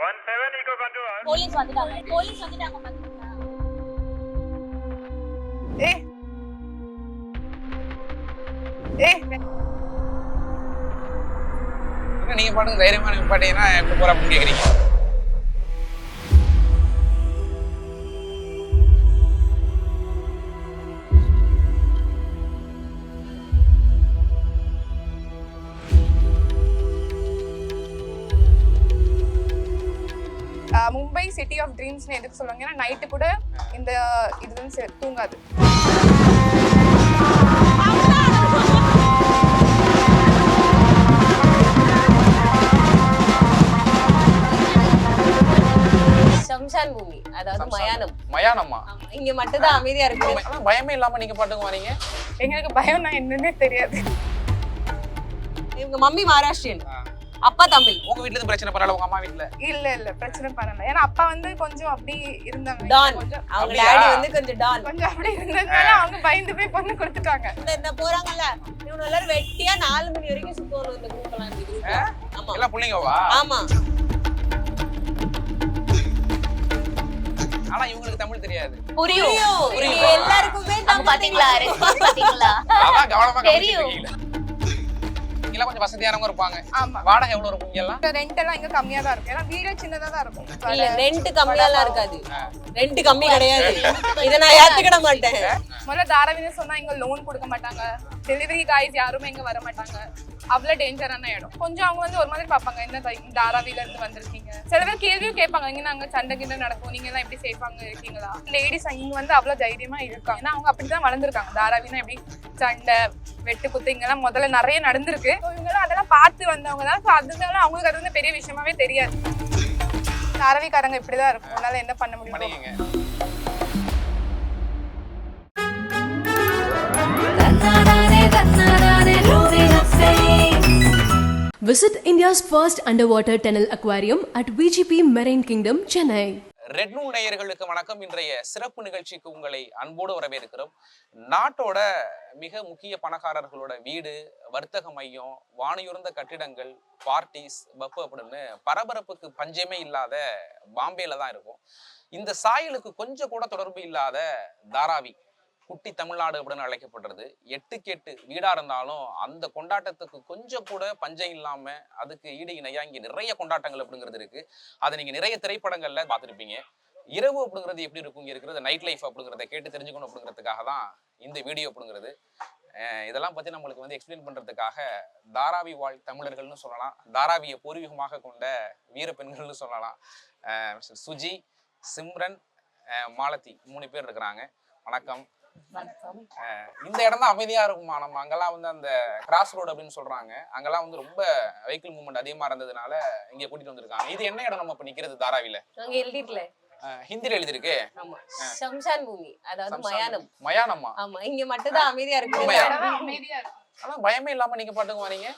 One seven eco control. Police வந்துட்டாங்க. Police வந்துட்டாங்க பாத்தீங்களா ஏ ஏ நீங்க பாட்டுக்கு தைரியமா நிப்பாட்டீங்கன்னா எப்படி போற அப்படின்னு கேக்குறீங்க ட்ரீம்ஸ்னு எதுக்கு சொல்லுவாங்க? ஏன்னா நைட்டு கூட இந்த இது வந்து தூங்காது. ஷம்ஷான் பூமி அதாவது மயானம். மயானம்மா ஆமா, இங்க மட்டும் தான் அமைதியா இருக்கு. ஆனா பயமே இல்லாம நீங்க பாட்டுக்கு வரீங்க. எங்களுக்கு பயம்னா என்னன்னே தெரியாது. இவங்க மம்மி மகாராஷ்டிரியன் அப்பா தமிழ் உங்க வீட்ல இருந்து பிரச்சனை பரவாயில்ல உங்க அம்மா வீட்ல? இல்ல இல்ல பிரச்சனை பண்ணல. ஏன்னா அப்பா வந்து கொஞ்சம் அப்படி இருந்தாங்க. டான் கொஞ்சம் அவங்க? டாடி வந்து கொஞ்சம் டான் கொஞ்சம் அப்படி இருந்ததுனால அவங்க பயந்து போய் பொண்ணு கொடுத்துட்டாங்க. இந்த இந்த போறாங்கல்ல? இவங்க எல்லாரும் வெட்டியா நாலு மணி வரைக்கும் சுத்துவாங்க இந்த குரூப் எல்லாம் இந்த group. ஆமா. எல்லாம் பிள்ளைங்கவா? ஆமா. ஆனா இவங்களுக்கு தமிழ் தெரியாது. புரியும். இங்க எல்லாருக்குமே தமிழ் பாத்தீங்களா? தெரியும். ரெஸ்பான்ஸ் பாத்தீங்களா? அதான் கவனமா தெரியும். இங்கெல்லாம் கொஞ்சம் வசதியானவங்க இருப்பாங்க. ஆமா. வாடகை எவ்வளவு இருக்கும் இங்கெல்லாம்? ரெண்ட் எல்லாம் இங்க கம்மியா தான் இருக்கும் ஏன்னா வீடே சின்னதா தான் இருக்கும். இல்ல ரெண்ட் கம்மியாலாம் இருக்காது. ரெண்ட் கம்மி கிடையாது. இத நான் ஏத்துக்கிட மாட்டேன். முதல்ல தாராவின்னு சொன்னா இங்க லோன் கொடுக்க மாட்டாங்க. டெலிவரி காய்ஸ் யாருமே இங்க வர மாட்டாங்க. அவ்வளவு டேஞ்சரான இடம். கொஞ்சம் அவங்க வந்து ஒரு மாதிரி பார்ப்பாங்க. என்ன தை- தாராவில இருந்து வந்திருக்கீங்க. சில பேர் கேள்வியும் கேட்பாங்க. இங்க நாங்க சண்டை கிண்ட நடக்கும். நீங்க எல்லாம் எப்படி சேஃபாங்க இருக்கீங்களா? லேடிஸ் இங்க வந்து அவ்வளவு தைரியமா இருக்காங்க. ஏன்னா அவங்க அப்படிதான் வளர்ந்துருக்காங்க. தாராவினா எப்படி? சண்டை வெட்டு குத்து இங்கெல்லாம் முதல்ல நிறைய நடந்திருக்கு. So இவங்கெல்லாம் அதெல்லாம் பார்த்து வந்தவங்க தான். So அதனால அவங்களுக்கு அது வந்து பெரிய விஷயமாவே தெரியாது. தாராவிக்காரங்க இப்படிதான் இருக்கும். உன்னால என்ன பண்ண முடியும்? பண்ணிக்கங்க Visit India's first underwater tunnel aquarium at VGP Marine Kingdom, Chennai. Red நூல் நேயர்களுக்கு வணக்கம். இன்றைய சிறப்பு நிகழ்ச்சிக்கு உங்களை அன்போடு வரவேற்கிறோம். நாட்டோட மிக முக்கிய பணக்காரர்களோட வீடு வர்த்தக மையம் வானியுர்ந்த கட்டிடங்கள் பார்ட்டிஸ் பப்பு அப்படின்னு பரபரப்புக்கு பஞ்சமே இல்லாத பாம்பேல தான் இருக்கும். இந்த சாயலுக்கு கொஞ்சம் கூட தொடர்பு இல்லாத தாராவி. குட்டி தமிழ்நாடு அப்படின்னு அழைக்கப்படுறது. எட்டுக்கு எட்டு வீடாக இருந்தாலும் அந்த கொண்டாட்டத்துக்கு கொஞ்சம் கூட பஞ்சம் இல்லாமல் அதுக்கு ஈடு இணையாக இங்கே நிறைய கொண்டாட்டங்கள் அப்படிங்கிறது இருக்கு. அதை நீங்கள் நிறைய திரைப்படங்களில் பார்த்துருப்பீங்க. இரவு அப்படிங்கிறது எப்படி இருக்கும்? இங்கே இருக்கிறது நைட் லைஃப் அப்படிங்கிறத கேட்டு தெரிஞ்சுக்கணும் அப்படிங்கிறதுக்காக தான் இந்த வீடியோ அப்படிங்கிறது. இதெல்லாம் பற்றி நம்மளுக்கு வந்து எக்ஸ்பிளைன் பண்ணுறதுக்காக தாராவி வாழ் தமிழர்கள்னு சொல்லலாம். தாராவியை பூர்வீகமாக கொண்ட வீர பெண்கள்னு சொல்லலாம். சுஜி சிம்ரன் மாலத்தி மாலதி மூணு பேர் இருக்கிறாங்க. வணக்கம். இந்த இடம் தான் அமைதியா இருக்குமா? நம்ம அங்கெல்லாம் வந்து அந்த கிராஸ் ரோடு அப்படின்னு சொல்றாங்க. அங்கெல்லாம் வந்து ரொம்ப வெஹிக்கிள் மூவ்மெண்ட் அதிகமா இருந்ததுனால இங்க கூட்டிட்டு வந்திருக்காங்க. இது என்ன இடம் நம்ம இப்ப நிக்கிறது தாராவில? அங்க ஹிந்தில எழுதிருக்கு ஆமா. ஷம்ஷான் பூமி. அதாவது மயானம். மயானம்மா ஆமா இங்க மட்டும் தான் அமைதியா இருக்கு. அமைதியா இருக்கும் ஆனா பயமே இல்லாம நீங்க பாட்டுக்கு வரீங்க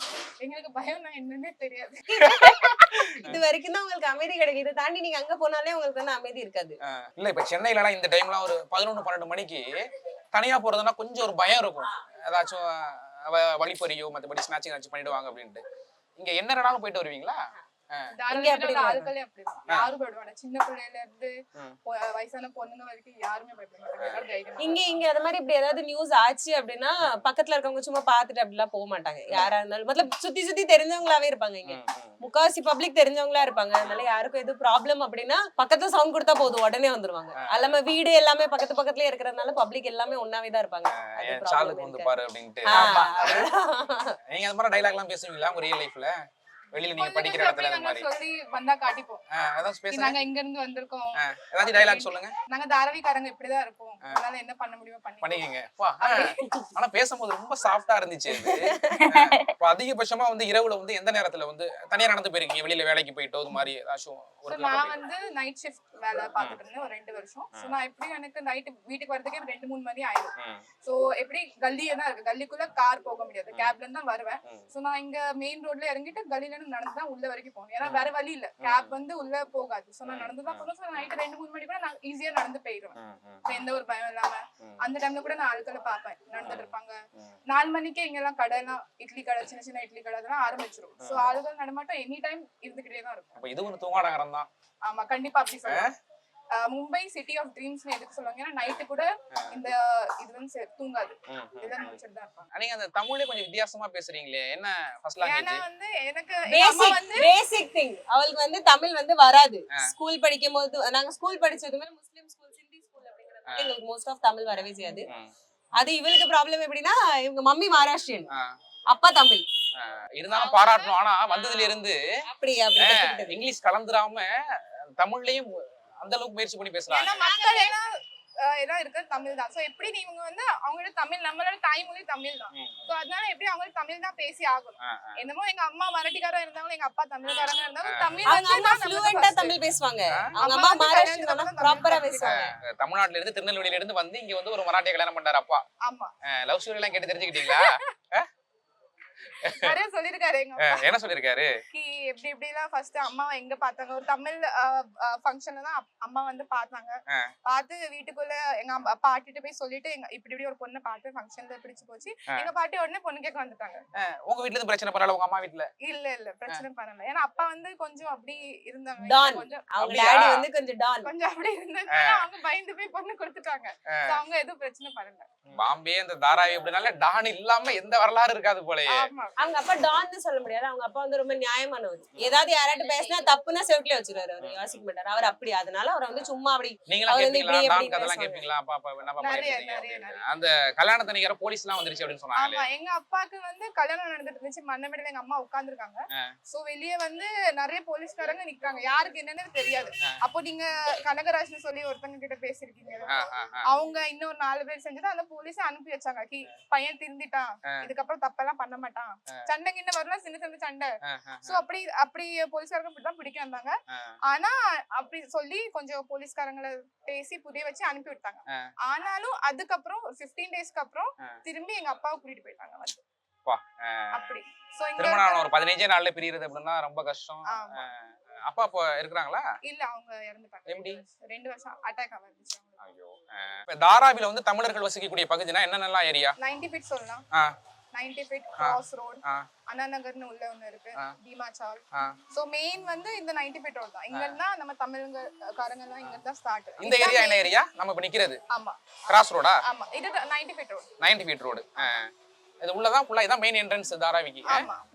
எங்களுக்கு பயம்னா என்னன்னே தெரியாது. இது வரைக்கும் தான் உங்களுக்கு அமைதி கிடைக்கும் இதை தாண்டி நீங்க அங்க போனாலே உங்களுக்கு வந்து அமைதி இருக்காது. இல்ல இப்ப சென்னையிலலாம் இந்த டைம்லாம் ஒரு பதினொன்று பன்னெண்டு மணிக்கு தனியா போறதுன்னா கொஞ்சம் ஒரு பயம் இருக்கும். ஏதாச்சும் அஹ் வழிப்பறியோ மற்றபடி ஸ்நாச்சிங் ஏதாச்சும் பண்ணிடுவாங்க அப்படின்ட்டு. இங்க என்ன வேணாலும் போயிட்டு வருவீங்களா? ஆட்களே அப்படிதான் யாரும் பயப்படுவாங்க சின்ன பிள்ளையில இருந்து வயசான பொண்ணுங்க வரைக்கும் யாருமே இங்க இங்க அது மாதிரி இப்படி ஏதாவது நியூஸ் ஆச்சு அப்படின்னா பக்கத்துல இருக்கவங்க சும்மா பாத்துட்டு அப்படிலாம் போக மாட்டாங்க. யாரா இருந்தாலும். மொத்தம் சுத்தி சுத்தி தெரிஞ்சவங்களாவே இருப்பாங்க இங்க. முக்காவாசி பப்ளிக் தெரிஞ்சவங்களா இருப்பாங்க. அதனால யாருக்கும் எதுவும் ப்ராப்ளம் அப்படின்னா பக்கத்துல சவுண்ட் கொடுத்தா போதும். உடனே வந்துருவாங்க. எல்லாமே வீடு எல்லாமே பக்கத்து பக்கத்துலயே இருக்கிறதுனால பப்ளிக் எல்லாமே ஒன்னாவே தான் இருப்பாங்க. அது என் problem சாலுக்கு வந்து இருக்காது. பாரு அப்படின்ட்டு. ஆ, ஆமா. நீங்க அந்த மாதிரி டைலாக் எல்லாம் பேசுவீங்களா உங்க ரியல் லைஃப்ல வெளியில நீங்க படிக்கிற இடத்துல நாங்க மாதிரி. சொல்லி வந்தா காட்டிப்போம். ஏதாச்சும் பேசுங்க நாங்க இங்க இருந்து வந்திருக்கோம் ஏதாச்சும் டைலாக் சொல்லுங்க. நாங்க தாராவிக்காரங்க இப்படிதான் இருப்போம். அதனால என்ன பண்ண முடியுமோ பண்ணி பண்ணிக்கங்க. ஆனா பேசும்போது ரொம்ப சாஃப்டா இருந்துச்சு அது இப்ப அதிகபட்சமா வந்து இரவுல வந்து எந்த நேரத்துல வந்து தனியா நடந்து போயிருக்கீங்க? வெளியில வேலைக்கு போயிட்டோ இது மாதிரி ஏதாச்சும் ஒரு நான் வந்து நைட் ஷிஃப்ட் வேலை பார்த்துட்டு இருந்தேன் ஒரு ரெண்டு வருஷம். ஸோ நான் எப்படி எனக்கு நைட்டு வீட்டுக்கு வரதுக்கே ரெண்டு மூணு மணி ஆயிடும். ஸோ எப்படி கல்லியே தான் இருக்கு. கல்லிக்குள்ள கார் போக முடியாது. கேப்ல இருந்து தான் வருவேன். ஸோ நான் இங்க மெயின் ரோட்ல இறங்கிட்டு கல்லில இருந்து நடந்து தான் உள்ள வரைக்கும் போகணும். ஏன்னா வேற வழி இல்ல. கேப் வந்து உள்ள போகாது. சோ நான் நடந்து தான் போகணும். ஸோ நைட் ரெண்டு மூணு மணி கூட நான் ஈஸியா நடந்து போயிடுவேன். எந்த ஒரு பயம் இல்லாம. அந்த டைம்ல கூட நான் ஆட்களை பார்ப்பேன். நடந்துட்டு இருப்பாங்க. நாலு மணிக்கே இங்க எல்லாம் கடை எல்லாம் இட்லி கடை சின்ன சின்ன இட்லி கடை அதெல்லாம் ஆரம்பிச்சிரும். சோ ஆளுகள் நடமாட்டம் எனி டைம் இருந்துகிட்டே தான் இருக்கும். இது ஒரு தூங்காடகரம் தான் ஆமா கண்டிப்பா அப்படி ஆஹ் மும்பை சிட்டி ஆஃப் ட்ரீம்ஸ் எதுக்கு சொல்லுவாங்க? ஏன்னா நைட்டு கூட இந்த இது வந்து தூங்காது. இதெல்லாம் முடிச்சிட்டு தான் இருப்பாங்க. நீங்க அந்த தமிழ்ல கொஞ்சம் வித்தியாசமா பேசுறீங்களே என்ன ஃபர்ஸ்ட் ஏன்னா லாங்குவேஜ் வந்து எனக்கு அம்மா பேசிக் வந்து பேசிக் திங் அவளுக்கு வந்து தமிழ் வந்து வராது. ஸ்கூல் படிக்கும் போது நாங்க ஸ்கூல் படிச்சதுமே முஸ்லிம் ஸ்கூல் சிந்தி ஸ்கூல் அப்படிங்கறதுனால எங்களுக்கு மோஸ்ட் ஆஃப் தமிழ் வரவே செய்யாது. அது இவளுக்கு ப்ராப்ளம் எப்படின்னா இவங்க மம்மி மகாராஷ்டிரியன் அப்பா தமிழ். இருந்தாலும் பாராட்டணும். ஆனா வந்ததுல இருந்து அப்படி அப்படி கத்துக்கிட்டது. இங்கிலீஷ் கலந்துராம தமிழ்லயும் அந்த அளவுக்கு முயற்சி பண்ணி பேசுறாங்க. மக்கள் எல்லாம் இருக்கிறது தமிழ் தான். சோ எப்படி இவங்க வந்து அவங்களோட தமிழ் நம்மளோட தாய்மொழி தமிழ் தான். சோ அதனால எப்படி அவங்களுக்கு தமிழ் தான் பேசி ஆகணும். என்னமோ எங்க அம்மா மராட்டிக்காரா இருந்தாலும் எங்க அப்பா தமிழ்காரங்க இருந்தாலும் தமிழ் தமிழ் பேசுவாங்க. தமிழ்நாட்டுல இருந்து திருநெல்வேலியில இருந்து வந்து இங்க வந்து ஒரு மராட்டிய கல்யாணம் பண்ணாரு அப்பா. ஆமா. லவ் ஸ்டோரி எல்லாம் கேட்டு தெரிஞ்சுக்கிட்டீங்களா? நிறைய சொல்லிருக்காரு எங்க என்ன சொல்லிருக்காரு கி எப்படி இப்படி எல்லாம் ஃபர்ஸ்ட் அம்மாவை எங்க பார்த்தாங்க? ஒரு தமிழ் ஃபங்க்ஷன்ல தான் அம்மா வந்து பார்த்தாங்க. பார்த்து வீட்டுக்குள்ள எங்க அம்மா பாட்டிட்டு போய் சொல்லிட்டு எங்க இப்படி இப்படி ஒரு பொண்ணை பார்த்து ஃபங்க்ஷன்ல பிடிச்சு போச்சு. எங்க பாட்டி உடனே பொண்ணு கேட்க வந்துட்டாங்க. உங்க வீட்ல இருந்து பிரச்சனை பண்ணல உங்க அம்மா வீட்ல? இல்ல இல்ல பிரச்சனை பண்ணல. ஏன்னா அப்பா வந்து கொஞ்சம் அப்படி இருந்தாங்க. கொஞ்சம் அவங்க? டாடி வந்து கொஞ்சம் டான் கொஞ்சம் அப்படி இருந்ததுனால அவங்க பயந்து போய் பொண்ணு கொடுத்துட்டாங்க. அவங்க எதுவும் பிரச்சனை பண்ணல. பாம்பே இந்த தாராவி அப்படினால டான் இல்லாம எந்த வரலாறு இருக்காது போலயே. ஆமா. அவங்க அப்பா டான்னு சொல்ல முடியாது. அவங்க அப்பா வந்து ரொம்ப நியாயமானவர் ஏதாவது யாராட்டு பேசினா தப்புன்னா செவுட்லயே வச்சிருவாரு அவர். யோசிக்க மாட்டாரு. அவர் அப்படி. அதனால அவரை வந்து சும்மா அப்படி அவர் வந்து இப்படி டான் கதெல்லாம் அப்பா அப்பா என்ன பாப்பா. அந்த கல்யாணத்தை நிக்கிற போலீஸ் எல்லாம் வந்துருச்சு அப்படின்னு சொன்னாங்களே. ஆமா எங்க அப்பாக்கு வந்து கல்யாணம் நடந்துட்டு இருந்துச்சு. மண்ணமேடல எங்க அம்மா உட்கார்ந்துருக்காங்க. சோ வெளியே வந்து நிறைய போலீஸ்காரங்க நிக்காங்க யாருக்கு என்னன்னு தெரியாது. அப்போ நீங்க கனகராஜ்னு சொல்லி ஒருத்தங்க கிட்ட பேசிருக்கீங்க. அவங்க இன்னொரு நாலு பேர் செஞ்சது அந்த போலீஸ் அனுப்பி வச்சாங்க. கி பையன் திருந்திட்டான். இதுக்கப்புறம் தப்பெல்லாம் பண்ண மாட்டான். சண்டை கிண்ட வரலாம் சின்ன சின்ன சண்டை. சோ அப்படி அப்படி போலீஸ்காரங்க இப்படி தான் பிடிக்க வந்தாங்க. ஆனா அப்படி சொல்லி கொஞ்சம் போலீஸ்காரங்களை பேசி புரிய வச்சு அனுப்பி விட்டாங்க. ஆனாலும் அதுக்கப்புறம் ஒரு 15 டேஸ்க்கு அப்புறம். திரும்பி எங்க அப்பாவை கூட்டிட்டு போயிட்டாங்க வந்து. அப்பா. அப்படி. திருமணம் ஒரு பதினஞ்சே நாள்ல பிரியுறது அப்படின்னா ரொம்ப கஷ்டம். அப்பா இப்போ இருக்கிறாங்களா? இல்ல அவங்க இறந்துட்டாங்க. எப்படி? ரெண்டு வருஷம் அட்டாக் வந்துச்சு ஐயோ இப்ப தாராவில வந்து தமிழர்கள் வசிக்கக்கூடிய பகுதினா என்னென்னலாம் ஏரியா நைன்டி ஃபீட் சொல்லலாம். Ninety feet cross road. Anna நகர்னு உள்ள ஒண்ணு இருக்கு ஆ. சோ மெயின் வந்து இந்த நைன்டி ஃபீட் ரோட் தான். இங்க இருந்தா நம்ம தமிழ்ங்க காரங்க எல்லாம் இங்க தான் ஸ்டார்ட் இந்த ஏரியா என்ன ஏரியா நம்ம இப்ப நிக்கிறது. ஆமா. கிராஸ் ரோடா ஆமா. இது ninety feet road ninety feet road இது உள்ளதான் ஃபுல்லா இதான் மெயின் என்ட்ரன்ஸ் தாராவிக்கு.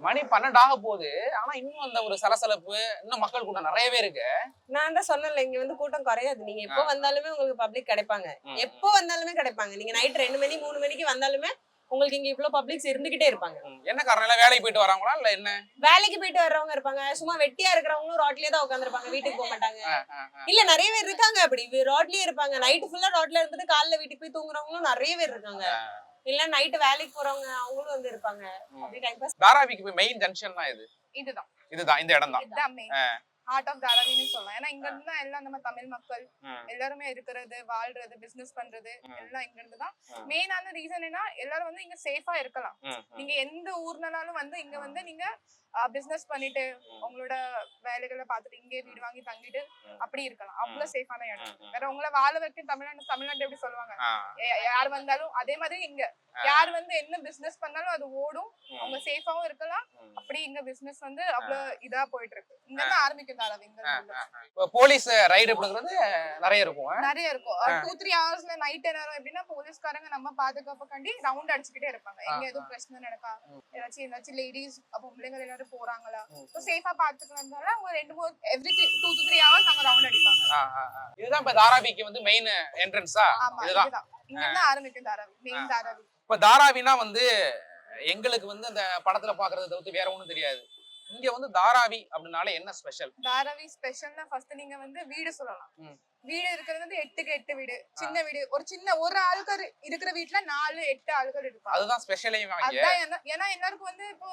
மணி பன்னெண்டு ஆக போகுது. ஆனா இன்னும் அந்த ஒரு சலசலப்பு இன்னும் மக்கள் கூட்டம் நிறையவே இருக்கு. நான் தான் சொன்னேன்ல இங்க வந்து கூட்டம் குறையாது. நீங்க எப்போ வந்தாலுமே உங்களுக்கு பப்ளிக் கிடைப்பாங்க. எப்போ வந்தாலுமே கிடைப்பாங்க. நீங்க நைட் ரெண்டு மணி மூணு மணிக்கு வந்தாலுமே உங்களுக்கு இங்க இவ்ளோ பப்ளிக்ஸ் இருந்துகிட்டே இருப்பாங்க. என்ன காரணம்? வேலைக்கு போயிட்டு வராங்களா? இல்ல என்ன? வேலைக்கு போயிட்டு வர்றவங்க இருப்பாங்க. சும்மா வெட்டியா இருக்கிறவங்களும் ரோட்லயே தான் உட்காந்துருப்பாங்க வீட்டுக்கு போக மாட்டாங்க. இல்ல நிறைய பேர் இருக்காங்க அப்படி. ரோட்லயே இருப்பாங்க. நைட் ஃபுல்லா ரோட்ல இருந்துட்டு காலைல வீட்டுக்கு போய் தூங்குறவங்களும் நிறைய பேர் இருக்காங்க. இல்ல நைட் வேலைக்கு போறவங்க அவங்களும் வந்து இருப்பாங்க. அப்படி டைம் பாஸ் தாராவிக்கு போய் மெயின் ஜங்ஷன் தான் இது? இதுதான். இதுதான். இந்த இடம் தான் ஹார்ட் ஆஃப் தாராவின்னு சொல்லலாம் ஏன்னா இங்க இருந்து தான் எல்லாம் நம்ம தமிழ் மக்கள் எல்லாருமே இருக்கிறது வாழ்றது பிசினஸ் பண்றது எல்லாம் இங்க இருந்து தான். மெயினான ரீசன் என்ன எல்லாரும் வந்து இங்க சேஃபா இருக்கலாம். நீங்க எந்த ஊர்னாலும் வந்து இங்க வந்து நீங்க பிசினஸ் பண்ணிட்டு உங்களோட வேலைகளை பார்த்துட்டு இங்கே வீடு வாங்கி தங்கிட்டு அப்படி இருக்கலாம். அவ்வளவு சேஃபான இடம். வேற உங்களை வாழ வைக்க தமிழ்நாடு தமிழ்நாடு எப்படி சொல்லுவாங்க? யார் வந்தாலும் அதே மாதிரி இங்க. யார் வந்து என்ன பிசினஸ் பண்ணாலும் அது ஓடும். அவங்க சேஃபாவும் இருக்கலாம். அப்படி இங்க பிசினஸ் வந்து அவ்வளவு இதா போயிட்டு இருக்கு இங்க இருந்து. ஆரம்பிக்கும். போலீஸ் ரைடு அப்படிங்கிறது நிறைய இருக்கும்? நிறைய இருக்கும். டூ த்ரீ ஹவர்ஸ்ல நைட் நேரம் எப்படின்னா போலீஸ்காரங்க நம்ம பாதுகாப்புக்காண்டி ரவுண்ட் அடிச்சுக்கிட்டே இருப்பாங்க. எங்க எதுவும் பிரச்சனை நடக்கா? ஏதாச்சும் ஏதாச்சும் லேடிஸ் பொம்பளைங்க எல்லாரும் போறாங்களா? ஸோ சேஃபா பாத்துக்கிறதுனால அவங்க ரெண்டு மூணு every two to three hours அவங்க ரவுண்ட் அடிப்பாங்க. இதுதான் இப்ப தாராவிக்கு வந்து மெயின் என்ட்ரன்ஸா இதுதான். இங்க ஆரம்பிக்கும் தாராவி மெயின் தாராவி. இப்ப தாராவினா வந்து எங்களுக்கு வந்து அந்த படத்துல பாக்குறத தவிர்த்து வேற ஒண்ணும் தெரியாது. இங்க வந்து தாராவி அப்படின்னாலே என்ன ஸ்பெஷல் தாராவி ஸ்பெஷல்னா ஃபர்ஸ்ட் நீங்க வந்து வீடு சொல்லலாம். வீடு இருக்கிறது வந்து எட்டுக்கு எட்டு வீடு. சின்ன வீடு. ஒரு சின்ன ஒரு ஆள்கார் இருக்கிற வீட்ல நாலு எட்டு ஆள்கள் இருப்பாங்க. அதுதான் ஸ்பெஷலே ஏன்னா எல்லாருக்கும் வந்து இப்போ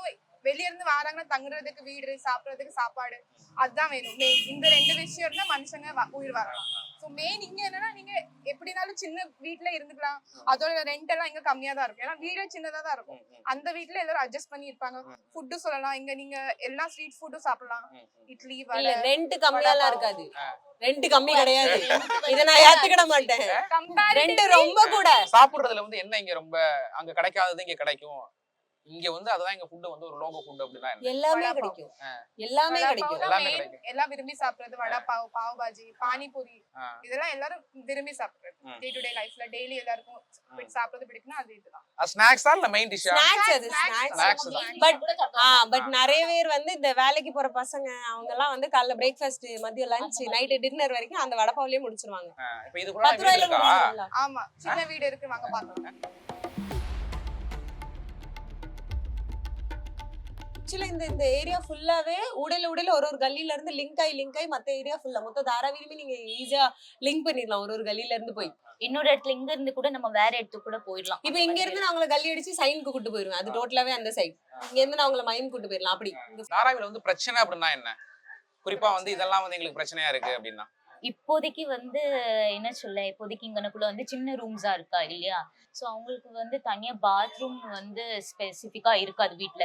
வெளிய இருந்து வராங்கன்னா தங்குறதுக்கு வீடு சாப்பிடுறதுக்கு சாப்பாடு அதுதான் வேணும். மெயின் இந்த ரெண்டு விஷயம் இருந்தா மனுஷங்க உயிர் வரலாம் ஸோ மெயின் இங்க என்னன்னா நீங்க எப்படினாலும் சின்ன வீட்ல இருந்துக்கலாம். அதோட ரெண்ட் எல்லாம் இங்க கம்மியா தான் இருக்கும். ஏன்னா வீடே சின்னதா தான் இருக்கும். அந்த வீட்ல எல்லாரும் அட்ஜஸ்ட் பண்ணி இருப்பாங்க ஃபுட்டு சொல்லலாம். இங்க நீங்க எல்லா ஸ்ட்ரீட் ஃபுட்டும் சாப்பிடலாம். இட்லி ரெண்ட் கம்மியாலாம் இருக்காது. ரெண்ட் கம்மி கிடையாது. இத நான் ஏத்துக்கிட மாட்டேன். ரெண்ட் ரொம்ப கூட. சாப்பிடுறதுல வந்து என்ன இங்க ரொம்ப அங்க கிடைக்காதது இங்க கிடைக்கும்? இங்க வந்து அதுதான் எங்க ஃபுட் வந்து ஒரு லோகோ ஃபுட் அப்படின்னா என்ன எல்லாமே வடை கிடைக்கும். எல்லாமே கிடைக்கும். எல்லாமே. கிடைக்கும். எல்லாம் விரும்பி சாப்பிடுறது வடை பாவ் பாவ் பாஜி பானிபூரி. ஆ. இதெல்லாம் எல்லாரும் விரும்பி சாப்பிடுறது. டே டு டே லைஃப்ல டெய்லி எல்லாருக்கும். சாப்பிடுறது பிடிக்கும்னா அது இதுதான். ஸ்நாக்ஸா இல்ல மெயின் டிஷ்ஷா ஸ்நாக்ஸ் அது. ஸ்நாக்ஸ். பட் ஆ பட் நிறைய பேர் வந்து இந்த வேலைக்கு போற பசங்க அவங்க எல்லாம் வந்து காலைல பிரேக்ஃபாஸ்ட் மதியம் லஞ்ச் நைட் டின்னர் வரைக்கும் அந்த வடப்பாவிலேயே முடிச்சிருவாங்க. இப்ப இது கூட வீடு ஆமா சின்ன வீடு இருக்கு வாங்க பாக்கலாம். ஆக்சுவலா இந்த இந்த ஏரியா ஃபுல்லாவே உடல உடல ஒரு ஒரு கல்லில இருந்து லிங்க் ஆகி லிங்க் ஆகி மத்த ஏரியா ஃபுல்லா மொத்த தாராவிலுமே நீங்க ஈஸியா லிங்க் பண்ணிடலாம். ஒரு ஒரு கல்லில இருந்து போய். இன்னொரு இடத்துல இங்க இருந்து கூட நம்ம வேற இடத்துக்கு கூட போயிடலாம். இப்போ இங்க இருந்து நான் உங்களை கல்லி அடிச்சு சைனுக்கு கூட்டு போயிருவேன். அது டோட்டலாவே அந்த சைடு இங்க இருந்து நான் உங்களை மயம் கூட்டு போயிடலாம். அப்படி. தாராவில வந்து பிரச்சனை அப்படின்னா என்ன? குறிப்பா வந்து இதெல்லாம் வந்து எங்களுக்கு பிரச்சனையா இருக்கு அப்படின்னா. இப்போதைக்கு வந்து என்ன சொல்ல இப்போதைக்கு இங்கனக்குள்ள வந்து சின்ன ரூம்ஸா இருக்கா இல்லையா? சோ அவங்களுக்கு வந்து தனியா பாத்ரூம் வந்து ஸ்பெசிஃபிக்கா இருக்காது வீட்ல.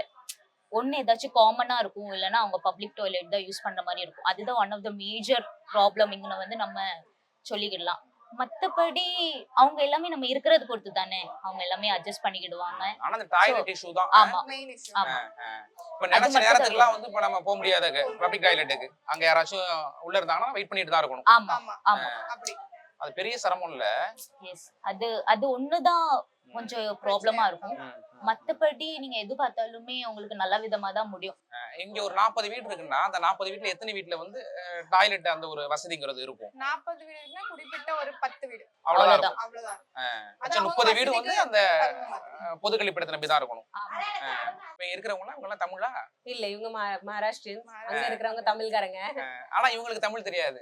ஒண்ணு ஏதாச்சும் காமனா இருக்கும் இல்லைன்னா அவங்க பப்ளிக் டாய்லெட் தான் யூஸ் பண்ற மாதிரி இருக்கும். அதுதான் one of the major problem இங்க வந்து நம்ம சொல்லிக்கிடலாம். மத்தபடி அவங்க எல்லாமே நம்ம இருக்கிறது பொறுத்து தானே. அவங்க எல்லாமே அட்ஜஸ்ட் பண்ணிக்கிடுவாங்க. ஆனா இந்த டாய்லெட் இஷ்யூ தான். ஆமா. ஆமா. இப்ப நினைச்ச நேரத்துக்குலாம் வந்து இப்ப நம்ம போக முடியாது. பப்ளிக் டாய்லெட்டுக்கு அங்க யாராச்சும் உள்ள இருந்தாங்கன்னா வெயிட் பண்ணிட்டு தான் இருக்கணும். ஆமா ஆமா அது பெரிய சிரமம் இல்ல. எஸ் அது அது ஒண்ணுதான் கொஞ்சம் ப்ராப்ளமா இருக்கும். மத்தபடி நீங்க எது பார்த்தாலுமே உங்களுக்கு நல்ல விதமா தான் முடியும் இங்க ஒரு நாற்பது வீடு இருக்குன்னா அந்த நாற்பது வீட்டுல எத்தனை வீட்டுல வந்து டாய்லெட் அந்த ஒரு வசதிங்கிறது இருக்கும்? நாற்பது வீடு இருக்குன்னா குறிப்பிட்ட ஒரு பத்து வீடு. அவ்வளவுதான் முப்பது வீடு வந்து அந்த பொது கழிப்பிடத்துல நம்பி தான் இருக்கணும். இப்ப இருக்கிறவங்க எல்லாம் இவங்க தமிழா? இல்ல இவங்க மகாராஷ்டிரியன்ஸ் அங்க இருக்கிறவங்க தமிழ்காரங்க. ஆனா இவங்களுக்கு தமிழ் தெரியாது.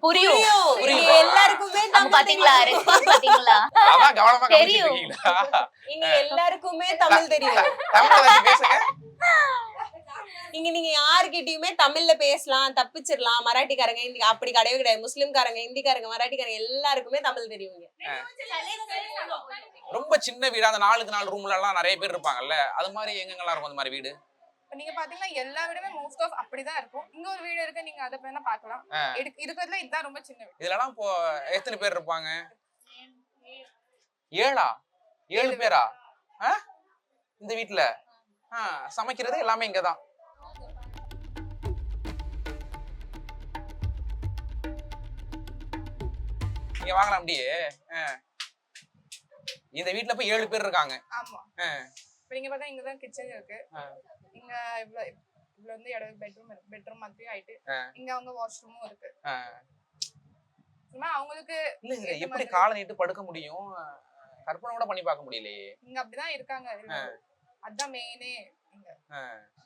புரியும். புரியும். இங்க எல்லாருக்குமே தமிழ் பாத்தீங்களா? பாத்தீங்களா? தெரியும். இங்க எல்லாருக்குமே தமிழ் தெரியும். இங்க நீங்க யார்கிட்டயுமே தமிழ்ல பேசலாம் தப்பிச்சிடலாம். மராட்டிக்காரங்க ஹிந்தி அப்படி கிடையவே கிடையாது. முஸ்லிம்காரங்க ஹிந்திக்காரங்க மராட்டிக்காரங்க எல்லாருக்குமே தமிழ் தெரியும் இங்க. ரொம்ப சின்ன வீடு அந்த நாலுக்கு நாலு ரூம்ல எல்லாம் நிறைய பேர் இருப்பாங்கல்ல. அது மாதிரி எங்கெங்கெல்லாம் இருக்கும் அந்த மாதிரி வீடு? இப்ப நீங்க பாத்தீங்கன்னா எல்லா வீடுமே மோஸ்ட் ஆஃப் அப்படிதான் இருக்கும். இங்க ஒரு வீடு இருக்கு நீங்க அதை வேணா பாக்கலாம் இருக்கிறதுல இதுதான் ரொம்ப சின்ன வீடு. இதுலலாம் இப்போ எத்தனை பேர் இருப்பாங்க? ஏழா. ஏழு? பேரா? இந்த வீட்ல? ஆ, சமைக்கிறது எல்லாமே இங்கதான். இங்க வாங்கலாம் அப்படியே. இந்த வீட்ல போய் ஏழு பேர் இருக்காங்க. ஆமா. நீங்க பார்த்தா இங்கதான் கிச்சன் இருக்கு. இங்க இவ்வளவு இவ்வளவு வந்து இடம் பெட்ரூம் பெட்ரூம் மாதிரி ஆயிட்டு. இங்க அவங்க வாஷ்ரூமும் இருக்கு. அவங்களுக்கு ஏத்த எப்படி. காலை நீட்டு படுக்க முடியும்? கற்பனை கூட பண்ணி பார்க்க முடியலையே. இங்க அப்படிதான் இருக்காங்க. அதான் மெயினே.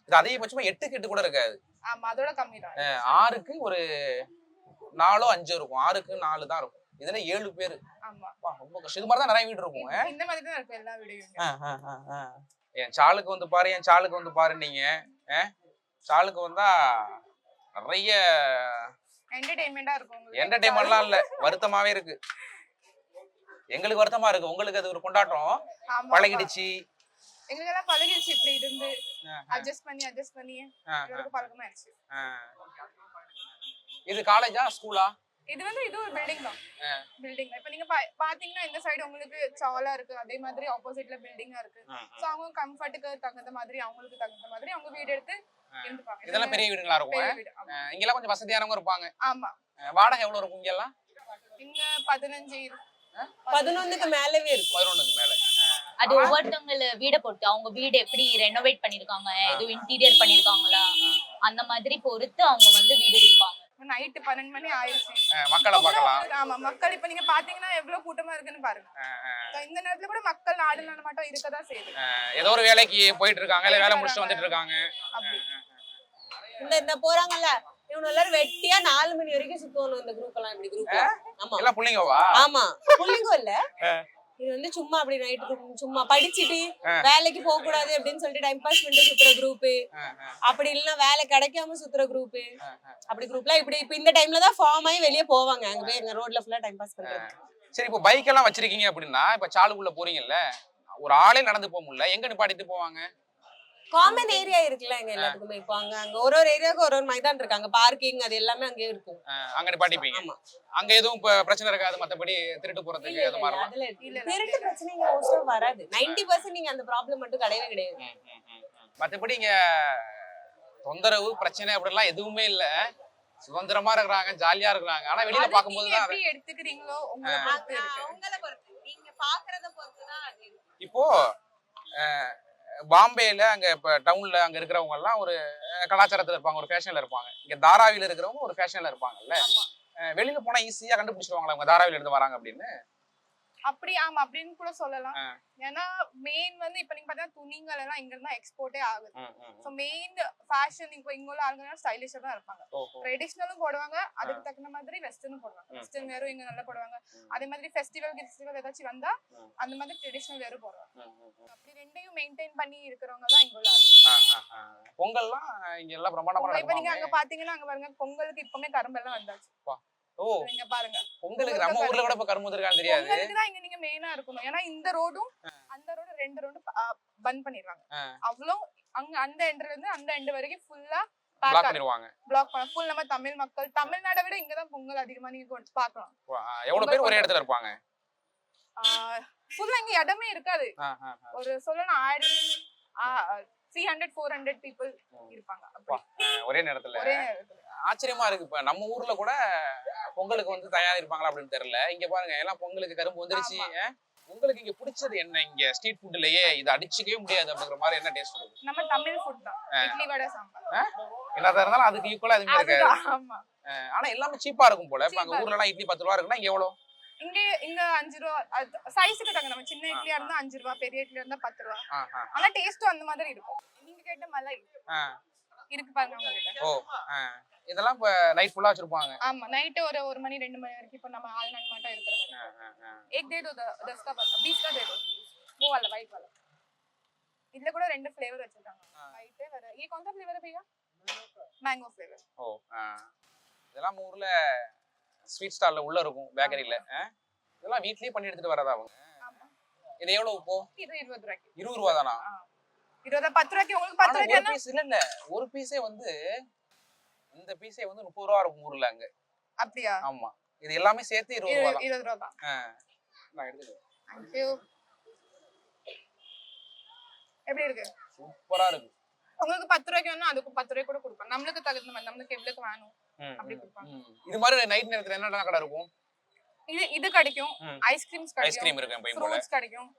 இது அதிகபட்சமா எட்டுக்கு எட்டு கூட இருக்காது. ஆமா அதோட கம்மி தான் ஆறுக்கு ஒரு நாலோ அஞ்சோ இருக்கும். ஆறுக்கு நாலு தான் இருக்கும். இதுல ஏழு பேர். ஆமா. ரொம்ப கஷ்டம். இது மாதிரி தான் நிறைய வீடு இருக்கும் இந்த- மாதிரி தான் இருக்கும் எல்லா வீடியும் என் சாலுக்கு வந்து பாரு என் சாலுக்கு வந்து பாரு நீங்க? சாலுக்கு வந்தா நிறைய என்டர்டைன்மெண்டா இருக்கும் உங்களுக்கு. என்டர்டைன்மெண்ட்லாம் இல்ல. வருத்தமாவே இருக்கு. எங்களுக்கு வருத்தமா இருக்கு. உங்களுக்கு அது ஒரு கொண்டாட்டம். பழகிடுச்சு. எங்களுக்கு எல்லாம் பழகிடுச்சு இப்படி இருந்து. அட்ஜஸ்ட் பண்ணி அட்ஜஸ்ட் பண்ணி. ஆ. இது காலேஜா ஸ்கூலா இது வந்து இது ஒரு பில்டிங் தான். பில்டிங் இப்ப நீங்க பா- பாத்தீங்கன்னா இந்த சைடு உங்களுக்கு சாலா இருக்கு. அதே மாதிரி ஆப்போசிட்ல பில்டிங்கா இருக்கு. சோ அவங்க கம்ஃபர்ட்டுக்கு தகுந்த மாதிரி அவங்களுக்கு தகுந்த மாதிரி அவங்க வீடு எடுத்து இருந்துப்பாங்க. இதெல்லாம் பெரிய வீடுங்களா இருக்கும்? இங்கெல்லாம் கொஞ்சம் வசதியானவங்க இருப்பாங்க. ஆமா. வாடகை எவ்வளவு இருக்கும் இங்கெல்லாம்? இங்க பதினஞ்சு பதினொன்னுக்கு மேலவே இருக்கும். பதினொன்னுக்கு மேல. அது ஒவ்வொருத்தவங்கள வீடை பொறுத்து. அவங்க வீடு எப்படி ரெனோவேட் பண்ணிருக்காங்க எதுவும் இன்டீரியர் பண்ணிருக்காங்களா அந்த மாதிரி பொறுத்து அவங்க வந்து வீடு கொடுப்பாங்க நைட்டு பன்னெண்டு மணி ஆயிடுச்சு. மக்களை பார்க்கலாம். ஆமா மக்கள் இப்ப நீங்க பாத்தீங்கன்னா எவ்வளவு கூட்டமா இருக்குன்னு பாருங்க. இந்த நேரத்துல கூட மக்கள் நாடு நடமாட்டம் இருக்கதான் செய்யுது. ஏதோ ஒரு வேலைக்கு போயிட்டு இருக்காங்க இல்ல வேலை முடிச்சுட்டு வந்துட்டு இருக்காங்க. அப்படி. இந்த இந்த போறாங்கல்ல இவங்க எல்லாரும் வெட்டியா நாலு மணி வரைக்கும் சுத்துவானு இந்த குரூப் எல்லாம் இப்படி குரூப் ஆமா. எல்லாம் பிள்ளைங்கவா? ஆமா. புள்ளிங்கோ இல்ல. இது வந்து சும்மா அப்படி நைட்டு சும்மா படிச்சுட்டு. வேலைக்கு போக கூடாது அப்படின்னு சொல்லிட்டு டைம் பாஸ் பண்ணிட்டு சுத்துற குரூப் அப்படி இல்லைன்னா வேலை கிடைக்காம சுத்துற குரூப். அப்படி குரூப்லாம் இப்படி இப்ப இந்த டைம்ல தான் ஃபார்ம் ஆகி வெளியே போவாங்க. அங்க போய் எங்க ரோட்ல ஃபுல்லா டைம் பாஸ் பண்றது சரி இப்போ பைக் எல்லாம் வச்சிருக்கீங்க அப்படின்னா இப்ப சாலுக்குள்ள போறீங்கல்ல ஒரு ஆளே நடந்து போக முடியல. எங்க நிப்பாட்டிட்டு போவாங்க? காமன் ஏரியா இருக்குல்ல எங்க எல்லாத்துக்குமே. இப்போ அங்க அங்க ஒரு ஒரு ஏரியாவுக்கு ஒரு ஒரு மைதான் இருக்காங்க பார்க்கிங் அது எல்லாமே அங்கே இருக்கும். அங்க நிப்பாட்டிப்பீங்க ஆமா. அங்க எதுவும் இப்ப பிரச்சனை இருக்காது மத்தபடி திருட்டு போறதுக்கு அது மாதிரி அதுல இல்ல, திருட்டு பிரச்சனைங்க மோஸ்டா வராது. நைன்டி பர்சன்ட் நீங்க அந்த ப்ராப்ளம் மட்டும் கிடையவே கிடையாது. மத்தபடி இங்க தொந்தரவு பிரச்சனை அப்படிலாம் எதுவுமே இல்ல. சுதந்திரமா இருக்கிறாங்க ஜாலியா இருக்கிறாங்க. ஆனா வெளியில பாக்கும்போது தான் எப்படி எடுத்துக்கிறீங்களோ உங்களை பொறுத்து நீங்க பாக்குறத பொறுத்து தான். இப்போ அஹ், பாம்பேல அங்க இப்ப டவுன்ல அங்க இருக்கிறவங்க எல்லாம் ஒரு கலாச்சாரத்துல இருப்பாங்க ஒரு ஃபேஷன்ல இருப்பாங்க. இங்க தாராவில இருக்கிறவங்க ஒரு ஃபேஷன்ல இருப்பாங்கல்ல? வெளியில போனா ஈஸியா கண்டுபிடிச்சிருவாங்களா அவங்க தாராவில இருந்து வராங்க அப்படின்னு? அப்படி ஆமா அப்படின்னு கூட சொல்லலாம். ஏன்னா மெயின் வந்து இப்ப நீங்க பாத்தீங்கன்னா துணிகள் எல்லாம் இங்க இருந்தா எக்ஸ்போர்ட்டே ஆகுது. சோ மெயின் ஃபேஷன் இப்போ இங்க உள்ள ஆளுங்க ஸ்டைலிஷா தான் இருப்பாங்க. ட்ரெடிஷ்னலும் போடுவாங்க அதுக்கு தகுந்த மாதிரி வெஸ்டர்னும் போடுவாங்க. வெஸ்டர்ன் வேரும் இங்க நல்லா போடுவாங்க. அதே மாதிரி ஃபெஸ்டிவல் ஃபெஸ்டிவல் ஏதாச்சும் வந்தா. அந்த மாதிரி ட்ரெடிஷ்னல் வேரும் போடுவாங்க. அப்படி ரெண்டையும் மெயின்டைன் பண்ணி இருக்கிறவங்க தான் இங்க உள்ள. பொங்கல்லாம் இங்க எல்லாம் பிரம்மாண்டமா பொங்கல் இப்ப நீங்க அங்க பாத்தீங்கன்னா அங்க பாருங்க பொங்கலுக்கு இப்பவுமே கரும்பெல்லாம் வந்தாச்சு ஓ நீங்க பாருங்க. பொங்கலுக்கு நம்ம ஊர்ல கூட இப்ப கரும்பு வந்திருக்கான்னு தெரியாது. தான் இங்க நீங்க மெயினா இருக்கணும். ஏன்னா இந்த ரோடும் அந்த ரோடு ரெண்டு ரோடு பந்த் பண்ணிடுவாங்க. அவ்வளோ அங்க அந்த எண்ட்ல இருந்து அந்த எண்ட் வரைக்கும் ஃபுல்லா பிளாக் பேக் பண்ணிருவாங்க பிளாக் பண்ண ஃபுல் நம்ம தமிழ் மக்கள் தமிழ்நாடை விட இங்கதான் பொங்கல் அதிகமா நீங்க கொண்டு பார்க்கலாம். வா, எவ்வளவு பேர் ஒரே இடத்துல இருப்பாங்க? ஃபுல்லா இங்க இடமே இருக்காது. ஒரு சொல்லணும் ஆயிரம் three hundred four hundred people இருப்பாங்க. ஒரே நேரத்துல. ஒரே நேரத்துல. ஆச்சரியமா இருக்கு. இப்ப நம்ம ஊர்ல கூட பொங்கலுக்கு வந்து தயாரா இருப்பாங்களா அப்படின்னு தெரியல. இங்க பாருங்க எல்லாம் பொங்கலுக்கு கரும்பு வந்துருச்சு? உங்களுக்கு இங்க பிடிச்சது என்ன? இங்க ஸ்ட்ரீட் ஃபுட்லயே இது அடிச்சுக்கவே முடியாது அப்படிங்கிற மாதிரி என்ன டேஸ்ட் இருக்கு நம்ம தமிழ் ஃபுட் தான். இட்லி வடை சாம்பார். என்னதான் இருந்தாலும் அதுக்கு ஈக்குவலா எதுவுமே இருக்காது. ஆமா. ஆனா எல்லாமே சீப்பா இருக்கும் போல. இப்ப அங்க ஊர்ல எல்லாம் இட்லி பத்து ரூபா இருக்குன்னா இங்க எவ்வளவு? இங்க இங்க அஞ்சு ரூபா சைஸுக்கு தங்க நம்ம சின்ன இட்லியா இருந்தா அஞ்சு ரூபா பெரிய இட்லியா இருந்தா பத்து ரூபா. ஆனா டேஸ்டும் அந்த மாதிரி இருக்கும். நீங்க கேட்ட மலை. இருக்கு பாருங்க உங்ககிட்ட. இதெல்லாம் இப்ப நைட் ஃபுல்லா வச்சிருப்பாங்க ஆமா நைட்டு ஒரு ஒரு மணி ரெண்டு மணி வரைக்கும் இப்ப நம்ம ஆள் நாள் மட்டும் இருக்கிற வரைக்கும் ஆ, ஆ, ஆ. एक दे दो द- दस का बता बीस का दे दो वो वाला वाइट वाला இதுல கூட ரெண்டு ஃப்ளேவர் வச்சிருக்காங்க ஒயிட் வேற ये कौन सा फ्लेवर है भैया मैंगो फ्लेवर ஓ ஆ. இதெல்லாம் நம்ம ஊர்ல ஸ்வீட் ஸ்டால்ல உள்ள இருக்கும் பேக்கரியில இதெல்லாம் வீட்லயே பண்ணி எடுத்துட்டு வரதா அவங்க ஆமா இது எவ்வளவு இப்போ இது இருபது ரூபாய்க்கு இருபது ரூபா தானா ஆ. இருபது பத்து ரூபாய்க்கு உங்களுக்கு பத்து ஆனா ஒரு ரூபாய்க்கு பீஸ் இல்ல இல்ல ஒரு பீஸே வந்து இந்த பீஸே வந்து முப்பது ரூபா இருக்கும் ஊர்ல அங்க. அப்படியா? ஆமா. இது எல்லாமே சேர்த்து இருபது ரூபா இருபது ரூபா தான். நான் எடுத்துக்கிறேன் தேங்க்யூ எப்படி இருக்கு? சூப்பரா இருக்கு. உங்களுக்கு பத்து ரூபாய்க்கு வேணும் அதுக்கு பத்து ரூபாய் கூட கொடுப்பேன் நம்மளுக்கு தகுந்த மாதிரி நம்மளுக்கு எவ்வளவுக்கு வேணும்? அப்படி கொடுப்பாங்க. இது மாதிரி நைட் நேரத்துல என்ன கடை இருக்கும்? இது இது கிடைக்கும். ஐஸ்கிரீம்ஸ் கிடைக்கும். ஐஸ்கிரீம் இருக்கு எப்பயும் போல. ஃப்ரூட்ஸ் கிடைக்கும்.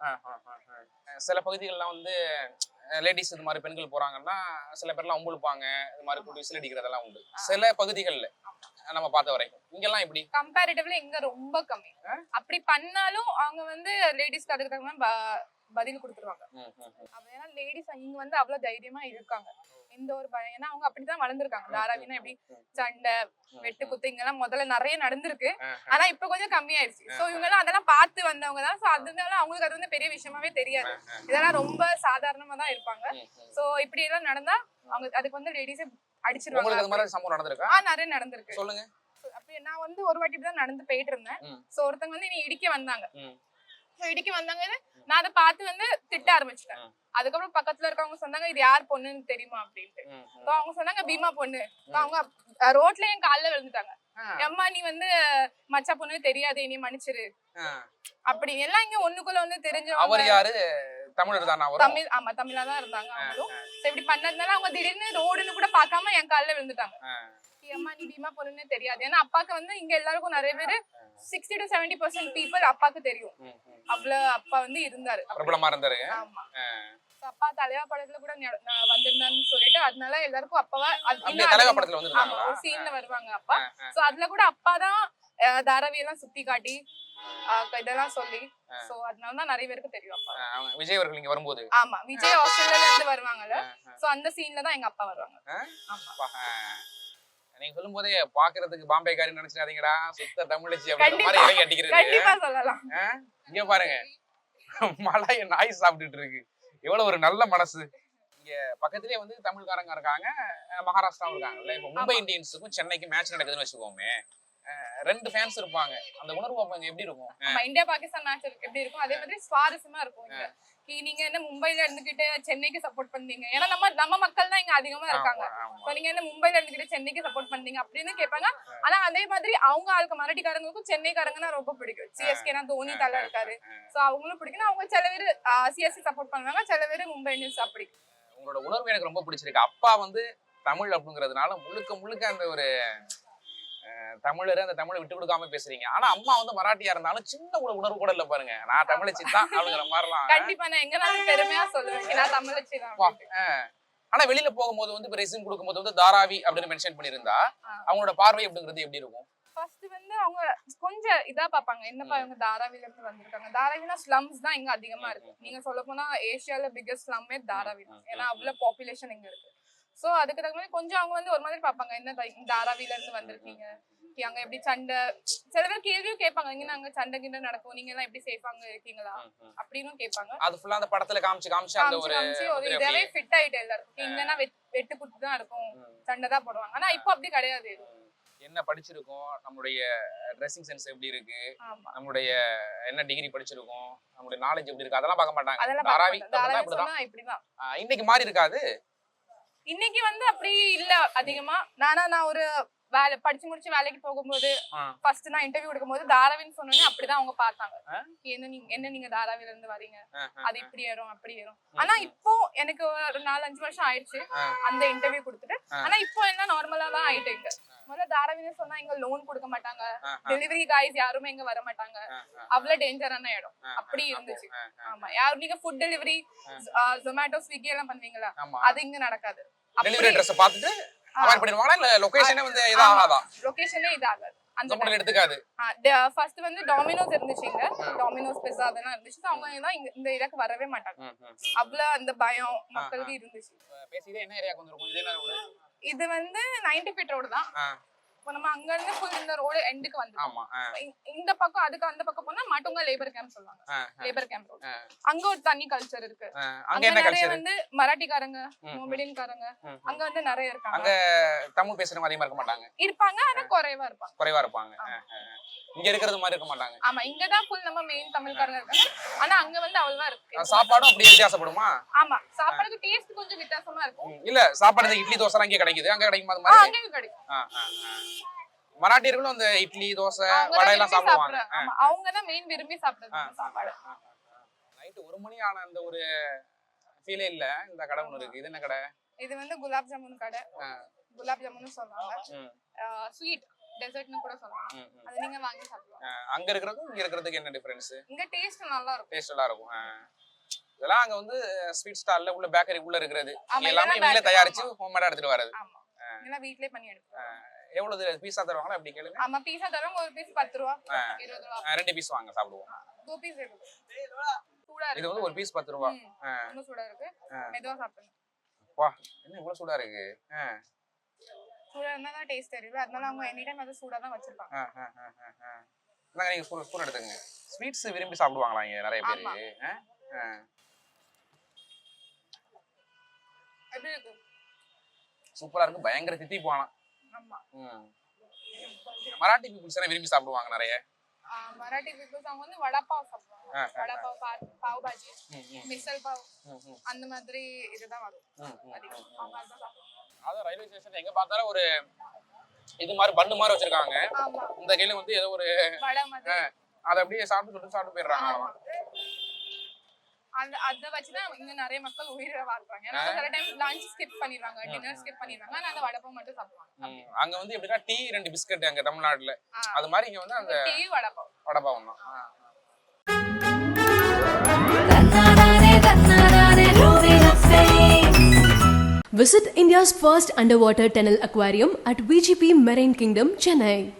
சில பகுதிகள்லாம் வந்து லேடிஸ் இது மாதிரி பெண்கள் போறாங்கன்னா சில பேர்லாம் உம்புழுப்பாங்க இது மாதிரி கூட்டி விசில் அடிக்கிறதெல்லாம் உண்டு. சில பகுதிகள்ல நம்ம பார்த்த வரைக்கும். இங்கெல்லாம் எப்படி? கம்பேரிட்டிவ்லி இங்க ரொம்ப கம்மி. அப்படி பண்ணாலும் அவங்க வந்து லேடிஸ்க்கு அதுக்கு தகுந்த பதில் கொடுத்துருவாங்க. ஏன்னா லேடிஸ் இங்க வந்து அவ்வளவு தைரியமா இருக்காங்க. எந்த ஒரு பயம். ஏன்னா அவங்க அப்படிதான் வளர்ந்துருக்காங்க. தாராவினா எப்படி சண்டை வெட்டு குத்து இங்கெல்லாம் முதல்ல நிறைய நடந்திருக்கு. ஆனா இப்ப கொஞ்சம் கம்மியாயிருச்சு. சோ இவங்க எல்லாம் அதெல்லாம் பார்த்து வந்தவங்க தான். சோ அதனால அவங்களுக்கு அது வந்து பெரிய விஷயமாவே தெரியாது. இதெல்லாம் ரொம்ப சாதாரணமா தான் இருப்பாங்க. சோ இப்படி எல்லாம் நடந்தா அவங்க அதுக்கு வந்து லேடிஸே உங்களுக்கு அது அடிச்சிருவாங்க மாதிரி சம்பவம் நடந்திருக்கா? ஆ நிறைய நடந்திருக்கு. சொல்லுங்க. அப்படி நான் வந்து ஒரு வாட்டி தான் நடந்து போயிட்டு இருந்தேன். சோ ஒருத்தங்க வந்து நீ இடிக்க வந்தாங்க. இடிக்க வந்தாங்க நான் அதை பார்த்து வந்து திட்ட ஆரம்பிச்சிட்டேன். அதுக்கப்புறம் பக்கத்துல இருக்கவங்க சொன்னாங்க இது யார் பொண்ணுன்னு தெரியுமா? அப்படின்ட்டு. அவங்க சொன்னாங்க பீமா பொண்ணு. அவங்க ரோட்ல என் கால்ல விழுந்துட்டாங்க. அம்மா நீ வந்து மச்சா பொண்ணு தெரியாது நீ மன்னிச்சிரு. அப்படி எல்லாம் இங்க ஒண்ணுக்குள்ள வந்து அவர் தெரிஞ்சவங்க யாரு? தமிழர் தானா தமிழ் ஆமா தமிழா தான் இருந்தாங்க அவங்களும் இப்படி பண்ணதுனால அவங்க திடீர்னு ரோடுன்னு கூட பார்க்காம என் கால்ல விழுந்துட்டாங்க. அம்மா நீ பீமா பொண்ணுன்னு தெரியாது. ஏன்னா அப்பாக்கு வந்து இங்க எல்லாருக்கும் நிறைய பேரு sixty to seventy percent people அப்பாக்கு தெரியும். அவ்வளவு அப்பா வந்து இருந்தாரு. பிரபலமா இருந்தாரு. ஆமா. அப்பா தலைவா படத்துல கூட வந்திருந்தான்னு சொல்லிட்டு அதனால எல்லாருக்கும் அப்பாவா தலைவா படத்துல ஒரு சீன்ல வருவாங்க அப்பா. சோ அதுல கூட அப்பா தான் தாராவி எல்லாம் சுத்தி காட்டி இதெல்லாம் சொல்லி. சோ அதனால தான் நிறைய பேருக்கு தெரியும் அப்பா. விஜய் அவர்கள் இங்க வரும்போது. ஆமா விஜய் ஆஸ்திரேலியால இருந்து வருவாங்கல்ல. சோ அந்த சீன்ல தான் எங்க அப்பா வருவாங்க? ஆமா. நீங்க சொல்லும் போதே பாக்குறதுக்கு பாம்பே காரி நினைச்சிடாதீங்கடா. சுத்த தமிழச்சி அப்படின்ற மாதிரி. இறங்கி அடிக்கிறது? இங்க பாருங்க. மலையை நாய் சாப்பிட்டுட்டு இருக்கு. எவ்வளவு ஒரு நல்ல மனசு. இங்க பக்கத்துலயே வந்து தமிழ்காரங்க இருக்காங்க மகாராஷ்டிராவும் இருக்காங்கல்ல. இப்போ மும்பை இந்தியன்ஸுக்கும் சென்னைக்கு மேட்ச் நடக்குதுன்னு வச்சுக்கோமே. ரெண்டு ஃபேன்ஸ் இருப்பாங்க. அந்த உணர்வு அப்ப எப்படி இருக்கும்? நம்ம இந்தியா பாகிஸ்தான் மேட்ச் எப்படி இருக்கும்? அதே மாதிரி சுவாரஸ்யமா இருக்கும் இங்க. நீங்க என்ன மும்பைல இருந்துகிட்டு சென்னைக்கு சப்போர்ட் பண்ணீங்க? ஏன்னா நம்ம நம்ம மக்கள் தான் இங்க அதிகமா இருக்காங்க. இப்போ நீங்க என்ன மும்பைல இருந்துகிட்டு சென்னைக்கு சப்போர்ட் பண்ணீங்க அப்படின்னு கேட்பாங்க ஆனா அதே மாதிரி அவங்க ஆளுக்கு மராட்டிக்காரங்களுக்கும் சென்னைக்காரங்கன்னா ரொம்ப பிடிக்கும். சிஎஸ்கேனா தோனி தலை இருக்காரு. சோ அவங்களும் பிடிக்கும். அவங்க சில பேர் சிஎஸ்சி சப்போர்ட் பண்ணுவாங்க சில பேர் மும்பை இந்தியன்ஸ் அப்படி உங்களோட உணர்வு எனக்கு ரொம்ப பிடிச்சிருக்கு. அப்பா வந்து தமிழ் அப்படிங்கிறதுனால முழுக்க முழுக்க அந்த ஒரு தமிழர் அந்த தமிழை விட்டு கொடுக்காம பேசுறீங்க. ஆனா அம்மா வந்து மராட்டியா இருந்தாலும் சின்ன ஒரு உணர்வு கூட இல்ல பாருங்க. நான் தமிழச்சி தான் அப்படிங்கிற மாதிரிலாம் கண்டிப்பா நான் எங்கனாலும் பெருமையா சொல்லுவேன். நான் தமிழச்சி தான். ஆனா வெளியில போகும்போது வந்து இப்போ ரெசியூம் கொடுக்கும்போது வந்து தாராவி அப்படின்னு மென்ஷன் பண்ணியிருந்தா ஆ. அவங்களோட பார்வை அப்படிங்கிறது எப்படி இருக்கும்? ஃபர்ஸ்ட் வந்து அவங்க கொஞ்சம் இதா பாப்பாங்க என்னப்பா இவங்க தாராவில இருந்து வந்திருக்காங்க? தாராவினா ஸ்லம்ஸ் தான் இங்க அதிகமா இருக்கு. நீங்க சொல்ல போனா ஏசியால பிக்கஸ்ட் ஸ்லம்மே தாராவி தான். ஏன்னா அவ்வளவு பாப்புலேஷன் இங்க இருக்கு. சோ அதுக்கு தகுந்த மாதிரி கொஞ்சம் அவங்க வந்து ஒரு மாதிரி பாப்பாங்க என்ன தாராவில இருந்து வந்திருக்கீங்க? கி- அங்க எப்படி சண்டை சில பேர் கேள்வியும் கேட்பாங்க இங்க நாங்க சண்டை கிண்ட நடக்கும் நீங்க எல்லாம் எப்படி சேஃபாங்க இருக்கீங்களா? அப்படின்னு கேட்பாங்க. அது ஃபுல்லா அந்த படத்துல காமிச்சு காமிச்சு அந்த ஒரு ஒரு இதாவே ஃபிட் ஆயிட்டு எல்லாருக்கும். இங்கன்னா வெட்- வெட்டு குத்து தான் இருக்கும். சண்டை தான் போடுவாங்க. ஆனா இப்போ அப்படி கிடையாது. என்ன படிச்சிருக்கோம்? நம்மளுடைய ட்ரெஸ்ஸிங் சென்ஸ் எப்படி இருக்கு? நம்மளுடைய என்ன டிகிரி படிச்சிருக்கோம்? நம்மளுடைய நாலேஜ் எப்படி இருக்கு? அதெல்லாம் பார்க்க மாட்டாங்க. தாராவி இப்படிதான். இன்னைக்கு மாறி இருக்காது? இன்னைக்கு வந்து அப்படி இல்ல அதிகமா. நானா நான் ஒரு வேலை படிச்சு முடிச்சு வேலைக்கு போகும்போது. ஃபர்ஸ்ட் நான் இன்டர்வியூ எடுக்கும்போது தாராவின்னு சொன்னோன்னே அப்படிதான் அவங்க பார்த்தாங்க? என்ன நீங்க என்ன நீங்க தாராவில இருந்து வரீங்க அது இப்படி ஏறும் அப்படி ஏறும் ஆனா இப்போ எனக்கு ஒரு நாலு அஞ்சு வருஷம் ஆயிடுச்சு. அந்த இன்டர்வியூ கொடுத்துட்டு. ஆனா இப்போ எல்லாம் நார்மலா தான் ஆயிட்டு இங்க முதல்ல தாராவின்னு சொன்னா இங்க லோன் கொடுக்க மாட்டாங்க. டெலிவரி காய்ஸ் யாருமே இங்க வர மாட்டாங்க. அவ்வளவு டேஞ்சரான இடம். அப்படி இருந்துச்சு. ஆமா யாரும் நீங்க ஃபுட் டெலிவரி ஜொமேட்டோ ஸ்விக்கி எல்லாம் பண்ணுவீங்களா? அது இங்க நடக்காது. டெலிவரி பார்த்துட்டு அவாய்ட் பண்ணிடுவாங்களா? இல்ல லொகேஷனே வந்து இதாக ஆகாதா லொகேஷனே இதாகாது. அந்த ஜொமேட்டோ எடுத்துக்காது. ஃபர்ஸ்ட் வந்து டாமினோஸ் இருந்துச்சு இங்க. டாமினோஸ் பிஸா அதெல்லாம் இருந்துச்சு. அவங்க தான் இந்த ஏரியாக்கு வரவே மாட்டாங்க. அவ்வளவு அந்த பயம் மக்களுக்கு இருந்துச்சு. பேசிட்டே என்ன ஏரியாக்கு வந்திருக்கும்? இது இது வந்து நைன்டி ஃபீட் ரோடு தான். இப்போ நம்ம அங்க இருந்து ஃபுல் இந்த ரோடு எண்டுக்கு வந்து இந்த பக்கம் அதுக்கு அந்த பக்கம் போனா மாட்டுங்க லேபர் கேம்ப் சொல்லுவாங்க. Labour camp road. அங்க ஒரு தனி கல்ச்சர் இருக்கு. அங்க அங்க நிறைய வந்து மராட்டிக்காரங்க ம், ம். மொபைலின்காரங்க ம், ம். அங்க வந்து நிறைய இருக்காங்க. அங்க தமிழ் பேசுறவங்க அதிகமா இருக்க மாட்டாங்க? இருப்பாங்க ஆனா குறைவா இருப்பாங்க. குறைவா இருப்பாங்க. இங்க இருக்கிறது மாதிரி இருக்க மாட்டாங்க. ஆமா இங்கதான் ஃபுல் நம்ம மெயின் தமிழ்காரங்க இருக்காங்க. ஆனா அங்க வந்து அவ்வளவா இருக்கு. சாப்பாடும் அப்படியே வித்தியாசப்படுமா? ஆமா சாப்பாடுக்கு டேஸ்ட் கொஞ்சம் வித்தியாசமா இருக்கும். இல்ல சாப்பாடு இட்லி தோசை அங்கே கிடைக்குது. அங்க கிடைக்குமா அது மாதிரி? அங்கேயும் கிடைக்கும். மராட்டியர்களும் அந்த இட்லி தோசை வடை எல்லாம் சாப்பிடுவாங்க. அவங்க தான் மெயின் விரும்பி சாப்பிடுறது சாப்பாடு. நைட்டு ஒரு மணி ஆன அந்த ஒரு ஃபீலே இல்ல. இந்த கடை ஒண்ணு இருக்கு. இது என்ன கடை? இது வந்து குலாப் ஜாமுன் கடை. குலாப் ஜாமுன் சொல்லுவாங்க. ம், ஸ்வீட் டெசர்ட்னு கூட சொல்லுவாங்க. ம், ம். அது நீங்க வாங்கி சாப்பிடலாம். அங்க இருக்கிறதுக்கும் இங்க இருக்கிறதுக்கு என்ன டிஃபரன்ஸ் இங்க டேஸ்ட் நல்லா இருக்கும் டேஸ்ட் நல்லா இருக்கும். இதெல்லாம் அங்க வந்து ஸ்வீட் ஸ்டால்ல உள்ள பேக்கரி உள்ள இங்க எல்லாமே bakery, தயாரிச்சு. ஹோம்மேடா எடுத்துட்டு வரது ஆமா. இதெல்லாம் வீட்லயே பண்ணி எடுத்துக்கலாம் எவ்வளவு பீஸா தருவாங்களா அப்படி கேளுங்க. ஆமா பீஸா தருவாங்க ஒரு பீஸ் பத்து ரூபா. இருபது ரூபா. ரெண்டு பீஸ் வாங்க சாப்பிடுவோம். டூ பீஸ் இருக்கு. சூடா இது இருக்கு. வந்து ஒரு பீஸ் பத்து ரூபா. ரொம்ப சூடா இருக்கு. மெதுவா சாப்பிடணும் வா என்ன இவ்வளவு சூடா இருக்கு? சூடா இருந்தா தான் டேஸ்ட் தெரியும் அதனால அவங்க எனி டைம் அதை சூடா தான் வச்சிருப்பாங்க. இந்தாங்க நீங்க ஸ்பூன் ஸ்பூன் எடுத்துங்க ஸ்வீட்ஸ் விரும்பி சாப்பிடுவாங்களா இங்க நிறைய. பேரு? சூப்பரா இருக்கு பயங்கர தித்தி போகலாம் மராட்டி பீப்புள்ஸ் எல்லாம் விரும்பி சாப்பிடுவாங்க நிறைய? மராட்டி பீப்புள்ஸ் அவங்க வந்து வடாப்பாவ் சாப்பிடுவாங்க. பா- பாவ் பாஜி மிசல் பாவ் அந்த மாதிரி இதுதான் வரும். அதான் ரயில்வே ஸ்டேஷன் எங்க பார்த்தாலும் ஒரு இது மாதிரி பண்ணு மாதிரி வச்சிருக்காங்க. இந்த கையில வந்து ஏதோ ஒரு அதை அப்படியே சாப்பிட்டு சொல்லிட்டு சாப்பிட்டு போயிடுறாங்க. அந்த அத வச்சுதான் இங்க நிறைய மக்கள் உயிரை வாழ்றாங்க. ஏன்னா சில டைம் லஞ்ச் ஸ்கிப் பண்ணிடுவாங்க டின்னர் ஸ்கிப் பண்ணிடுவாங்க ஆனா அந்த வடப்பம் மட்டும் சாப்பிடுவாங்க. அங்க வந்து எப்படின்னா டீ ரெண்டு பிஸ்கட் அங்க தமிழ்நாட்டுல. ஆ. அது மாதிரி இங்க வந்து அந்த டீ வடப்பம் வடபாவம் தான் Visit India's first underwater tunnel aquarium at VGP Marine Kingdom, Chennai.